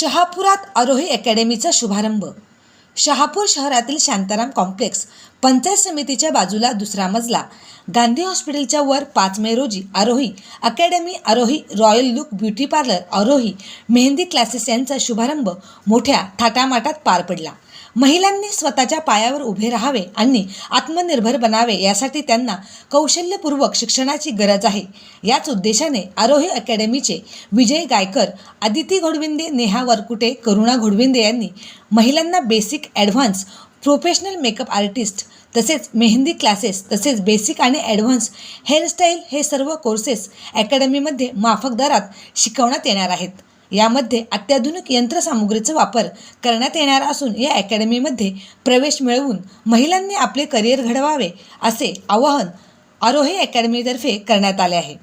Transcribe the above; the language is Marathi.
शहापुरात आरोही अकॅडमीचा शुभारंभ. शहापूर शहरातील शांताराम कॉम्प्लेक्स पंचायत समितीच्या बाजूला दुसरा मजला. गांधी हॉस्पिटलच्या वर पाच मे रोजी Arohi academy Arohi royal look beauty parlour Arohi mehndi classes यांचा शुभारंभ मोठ्या थाटामाटात पार पडला. महिलांनी स्वतःच्या पायावर उभे राहावे आणि आत्मनिर्भर बनावे यासाठी त्यांना कौशल्यपूर्वक शिक्षणाची गरज आहे. याच उद्देशाने आरोही अकॅडमीचे विजय गायकर आदिती घोडविंदे नेहा वरकुटे करुणा घोडविंदे यांनी महिलांना basic advance professional makeup artist तसेच मेहंदी क्लासेस तसेच बेसिक आणि ॲडव्हान्स हेअरस्टाईल हे सर्व कोर्सेस अकॅडमीमध्ये माफक दरात शिकवण्यात येणार आहेत. यामध्ये अत्याधुनिक यंत्रसामुग्रीचा वापर करण्यात येणार असून या अकॅडमीमध्ये प्रवेश मिळवून महिलांनी आपले करिअर घडवावे असे आवाहन आरोही अकॅडमीतर्फे करण्यात आले आहे.